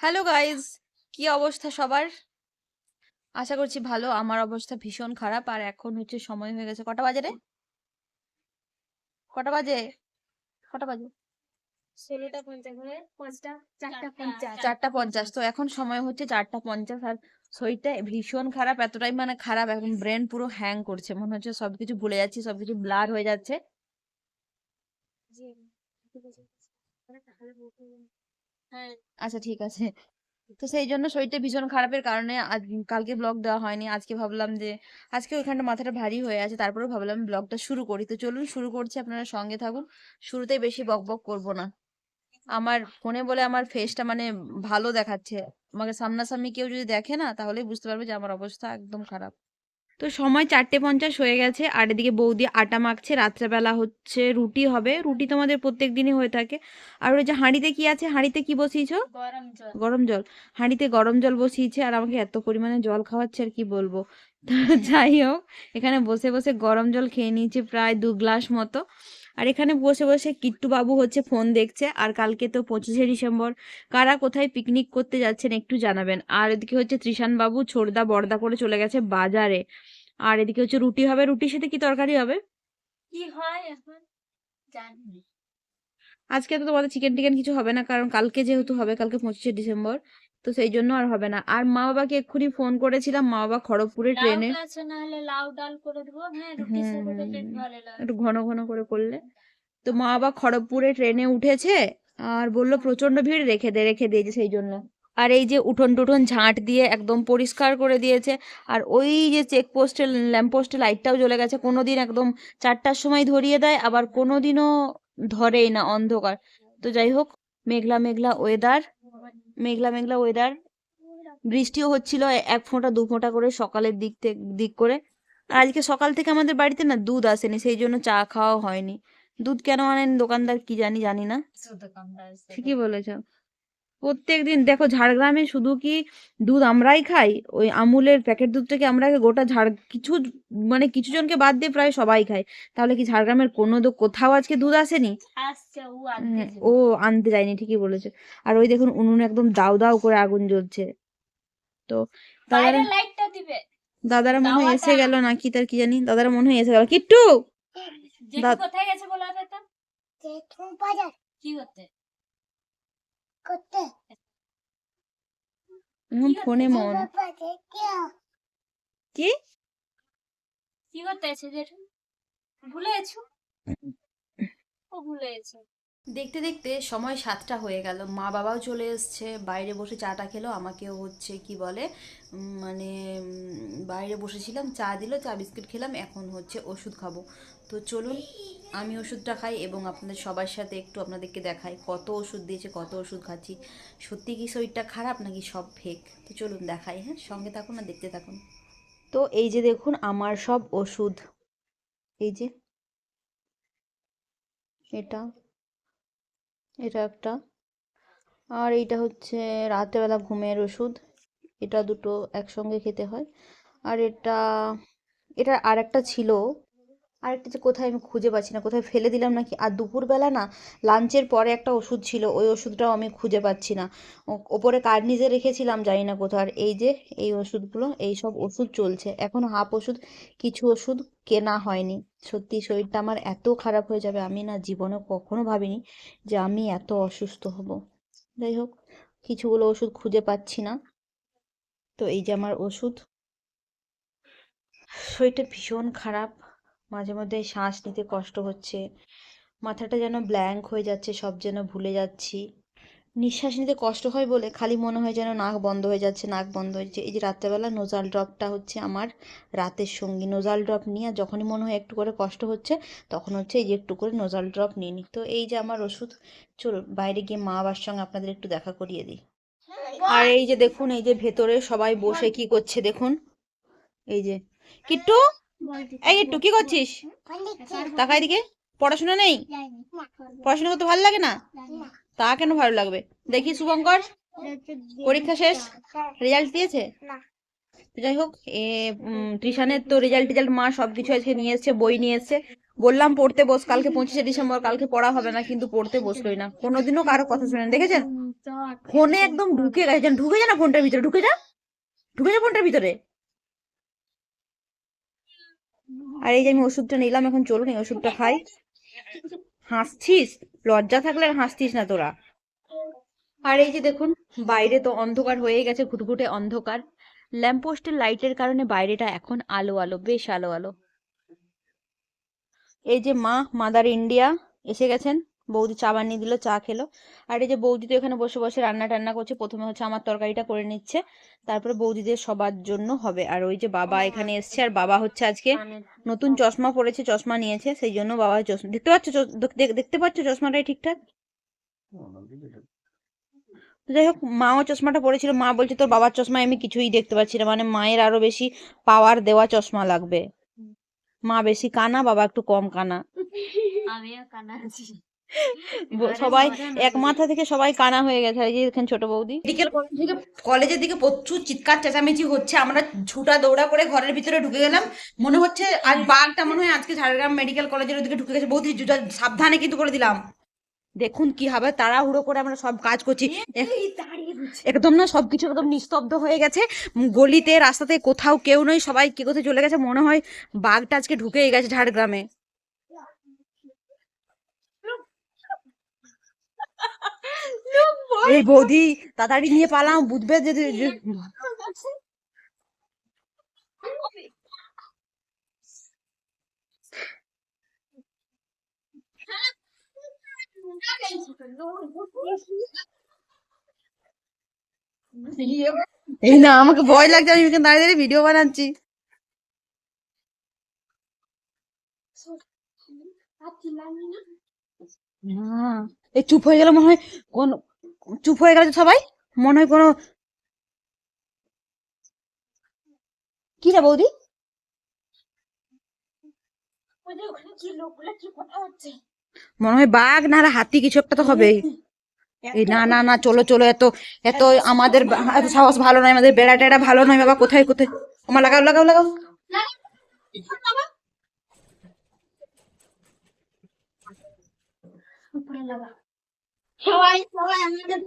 Hello guys কি অবস্থা সবার? আশা করছি ভালো। আমার অবস্থা ভীষণ খারাপ। আর এখন হচ্ছে সময় হয়ে গেছে কটা বাজে রে? কটা বাজে? কটা বাজে? ষোলোটা পঞ্চাশ পাঁচটা চারটা পঞ্চাশ। চারটা পঞ্চাশ। তো এখন সময় হচ্ছে চারটা পঞ্চাশ। আর শরীরটা ভীষণ খারাপ এতটাই মানে খারাপ। এখন ব্রেন পুরো হ্যাং করছে। মনে হচ্ছে সবকিছু ভুলে যাচ্ছি সবকিছু ব্লার হয়ে যাচ্ছে। আচ্ছা ঠিক আছে। তো সেই জন্য শরীরটা ভীষণ খারাপের কারণে কালকে ব্লগ দেওয়া হয়নি। আজকে ভাবলাম যে, আজকে ওইখানটা মাথাটা ভারী হয়ে আছে, তারপরেও ভাবলাম ব্লগটা শুরু করি। তো চলুন শুরু করছি, আপনারা সঙ্গে থাকুন। শুরুতেই বেশি বক বক করব না। আমার ফোনে বলে আমার ফেসটা মানে ভালো দেখাচ্ছে। আমাকে সামনাসামনি কেউ যদি দেখে না, তাহলেই বুঝতে পারবে যে আমার অবস্থা একদম খারাপ। তো সময় চারটে পঞ্চাশ হয়ে গেছে আর এদিকে বৌদি আটা মাখছে রাত্রেবেলা হচ্ছে রুটি হবে। রুটি তোমাদের প্রত্যেক দিনই হয়ে থাকে। আর ওই যে হাঁড়িতে কি আছে? হাঁড়িতে কি বসিয়েছ? গরম জল। গরম জল। হাঁড়িতে গরম জল বসিয়েছে আর আমাকে এত পরিমাণে জল খাওয়াচ্ছে আর কি বলব? তো যাই হোক এখানে বসে বসে গরম জল খেয়ে নিয়েছে প্রায় দু গ্লাস মতো। আর এখানে বসে বসে কিট্টু বাবু হচ্ছে ফোন দেখছে। আর কালকে তো পঁচিশে ডিসেম্বর কারা কোথায় পিকনিক করতে যাচ্ছেন একটু জানাবেন। আর এদিকে হচ্ছে ত্রিশান বাবু ছোড়দা বড়দা করে চলে গেছে বাজারে। আর এদিকে হচ্ছে রুটি হবে রুটির সাথে কি তরকারি হবে? কি হয় এখন জানি আজকে তো তোমাদের চিকেন টিকেন কিছু হবে না কারণ কালকে যেহেতু হবে কালকে পঁচিশে ডিসেম্বর। তো সেই জন্য আর হবে না। আর মা বাবাকে এক্ষুনি ফোন করেছিলাম মা বাবা খড়গপুরে ট্রেনে একটু ঘন ঘন করে করলে। তো মা বাবা খড়গপুরে ট্রেনে উঠেছে আর বলল প্রচণ্ড ভিড় রেখে দে রেখে দিয়েছে সেই জন্য। আর এই যে উঠোন টুঠোন ঝাঁট দিয়ে একদম পরিষ্কার করে দিয়েছে। আর ওই যে চেক পোস্টে ল্যাম্পপোস্টে লাইটটাও জ্বলে গেছে। কোনো দিন একদম চারটার সময় ধরিয়ে দেয় আবার কোনো দিনও ধরেই না অন্ধকার। তো যাই হোক মেঘলা মেঘলা ওয়েদার মেঘলা মেঘলা ওয়েদার বৃষ্টিও হচ্ছিল এক ফোঁটা দু ফোঁটা করে সকালের দিক থেকে দিক করে। আর আজকে সকাল থেকে আমাদের বাড়িতে না দুধ আসেনি সেই জন্য চা খাওয়া হয়নি। দুধ কেন আনেন দোকানদার কি জানি জানি না। ঠিকই বলেছ। প্রত্যেক দিন দেখো ঝাড়গ্রামে শুধু কি দুধ আমরাই খাই? ওই আমুলের প্যাকেট দুধটাকে আমরা গোটা ঝাড় কিছু মানে কিছু জনকে বাদ দিয়ে প্রায় সবাই খায়। তাহলে কি ঝাড়গ্রামের কোনো দো- কোথাও আজকে দুধ আসেনি? ও আনতে হ্যাঁ, ও আনতে যায়নি ঠিকই বলেছে। আর ওই দেখুন উনুনে একদম দাউ দাউ করে আগুন জ্বলছে। তো দাদারা বাইরে লাইটটা দিবে। দাদারা মনে হয় এসে গেল নাকি তার কি জানি? দাদারা মনে হয় এসে গেল। কিট্টু! কোথায় গেছে বলো তো? কি করতে এখন ফোনে মন। কি? কি করতে আছে জেঠু ভুলে গেছো ও ভুলে গেছে দেখতে দেখতে সময় সাতটা হয়ে গেল। মা বাবাও চলে এসছে। বাইরে বসে চাটা খেলো। আমাকেও হচ্ছে কি বলে উম, মানে বাইরে বসেছিলাম চা দিল চা বিস্কিট খেলাম। এখন হচ্ছে ওষুধ খাব। তো চলুন, আমি ওষুধটা খাই এবং আপনাদের সবার সাথে একটু আপনাদেরকে দেখাই কত ওষুধ দিয়েছে, কত ওষুধ খাচ্ছি। সত্যি কি শরীরটা খারাপ নাকি সব ফেক তো চলুন দেখাই হ্যাঁ? সঙ্গে থাকুন না দেখতে থাকুন। তো এই যে দেখুন, আমার সব ওষুধ। এই যে, এটা এটা একটা। আর এইটা হচ্ছে রাতেবেলা ঘুমের ওষুধ। এটা দুটো একসঙ্গে খেতে হয়। আর এটা এটা আর একটা ছিল আরেকটা যে কোথায় আমি খুঁজে পাচ্ছি না, কোথায় ফেলে দিলাম নাকি? আর দুপুরবেলা না, লাঞ্চের পরে একটা ওষুধ ছিল, ওই ওষুধটাও আমি খুঁজে পাচ্ছি না। ওপরে কার্নিজে রেখেছিলাম, জানি না কোথাও। আর এই যে, এই ওষুধগুলো, এই সব ওষুধ চলছে। এখন হাফ ওষুধ, কিছু ওষুধ কেনা হয়নি। সত্যি, শরীরটা আমার এত খারাপ হয়ে যাবে, আমি না জীবনে কখনো ভাবিনি যে আমি এত অসুস্থ হব। যাই হোক, কিছুগুলো ওষুধ খুঁজে পাচ্ছি না। তো এই যে আমার ওষুধ। শরীরটা ভীষণ খারাপ। মাঝে মধ্যে শ্বাস নিতে কষ্ট হচ্ছে। মাথাটা যেন ব্ল্যাঙ্ক হয়ে যাচ্ছে, সব যেন ভুলে যাচ্ছি। নিঃশ্বাস নিতে কষ্ট হয় বলে খালি মনে হয় যেন নাক বন্ধ হয়ে যাচ্ছে, নাক বন্ধ হয়ে যাচ্ছে। এই যে রাত্রেবেলা নোজাল ড্রপটা হচ্ছে আমার রাতের সঙ্গী। নোজাল ড্রপ নিয়ে যখনই মনে হয় একটু করে কষ্ট হচ্ছে, তখন হচ্ছে এই যে একটু করে নোজাল ড্রপ নিয়ে নিই। তো এই যে আমার ওষুধ চলুন বাইরে গিয়ে মা বাবার সঙ্গে আপনাদের একটু দেখা করিয়ে দিই। আর এই যে দেখুন, এই যে ভেতরে সবাই বসে কি করছে দেখুন। এই যে কিট্টু! এই কিট্টু কি করছিস? তাকাই দিকে পড়াশোনা নেই? পড়াশোনা করতে ভালো লাগে না? তা কেন ভালো লাগবে? দেখি শুভঙ্কর। পরীক্ষা শেষ? রেজাল্ট দিয়েছে? যাই হোক, এ ত্রিশানের তো রেজাল্ট টিজাল্ট মা সবকিছু আজকে নিয়ে এসছে, বই নিয়ে এসছে। বললাম পড়তে বস, কালকে পঁচিশে ডিসেম্বর, কালকে পড়া হবে না, কিন্তু পড়তে বসলোই না। কোনোদিনও কারও কথা শুনেন দেখেছেন? ফোনে একদম ঢুকে গেছে। ঢুকে যা না ফোনটার ভিতরে? ঢুকে যা। ঢুকে যা ফোনটার ভিতরে। আর এই যে আমি ওষুধটা নিলাম, এখন চলুন এই ওষুধটা খাই। হাসছিস? লজ্জা থাকলে আর হাসছিস না তোরা। আর এই যে দেখুন, বাইরে তো অন্ধকার হয়ে গেছে, ঘুটঘুটে অন্ধকার। ল্যাম্পপোস্টের লাইটের কারণে বাইরেটা এখন আলো আলো, বেশ আলো আলো। এই যে মা, মাদার ইন্ডিয়া, এসে গেছেন। বৌদি চা বানিয়ে দিল চা খেলো। আর এই যে বৌদি তো এখানে বসে বসে রান্না টান্না করছে প্রথমে হচ্ছে আমার তরকারিটা করে নিচ্ছে তারপরে বৌদিদের সবার জন্য হবে। আর ওই যে বাবা এখানে এসছে আর বাবা হচ্ছে আজকে নতুন চশমা পরেছে চশমা নিয়েছে সেই জন্য বাবা চশমা দেখতে পাচ্ছ দেখ- দেখতে পাচ্ছ চশমাটাই ঠিকঠাক? যাই হোক মাও চশমাটা পরেছিল মা বলছে তোর বাবার চশমায় আমি কিছুই দেখতে পাচ্ছি না মানে মায়ের আরও বেশি পাওয়ার দেওয়া চশমা লাগবে। মা বেশি কানা বাবা একটু কম কানা। আমিও কানা আছি। সবাই এক মাথা থেকে সবাই কানা হয়ে গেছে। এই যে এখানে ছোট বৌদি। মেডিকেল কলেজ থেকে কলেজের দিকে প্রচুর চিৎকার চেঁচামেচি হচ্ছে। আমরা ছুটা দৌড়া করে ঘরের ভিতরে ঢুকে গেলাম। মনে হচ্ছে আজ বাঘটা মনে হয় আজকে ঝাড়গ্রাম মেডিকেল কলেজের ওদিকে ঢুকে গেছে। বৌদি সাবধানে কিন্তু করে দিলাম। দেখুন কি হবে তাড়াহুড়ো করে আমরা সব কাজ করছি। একদম না সবকিছু একদম নিস্তব্ধ হয়ে গেছে। গলিতে রাস্তাতে কোথাও কেউ নয় সবাই কি কোথায় চলে গেছে। মনে হয় বাঘটা আজকে ঢুকেই গেছে ঝাড়গ্রামে। এই বৌদি তাড়াতাড়ি নিয়ে পালাম বুঝবে যে এই না আমাকে ভয় লাগছে আমি এখানে দাঁড়িয়ে দাঁড়িয়ে ভিডিও বানাচ্ছি। না, এই চুপ হয়ে গেল মনে হয় কোন চুপ হয়ে গেল সবাই? মনে হয় কোনো কি রে বৌদি? মনে হয় বাঘ না হাতি কিছু একটা তো হবেই। এই না না না চলো চলো এত এত আমাদের এত সাহস ভালো নয় আমাদের বেড়া টেড়া ভালো নয় বাবা কোথায় কোথায়? আমার লাগাও লাগাও লাগাও। সবাই সবাই আমাদের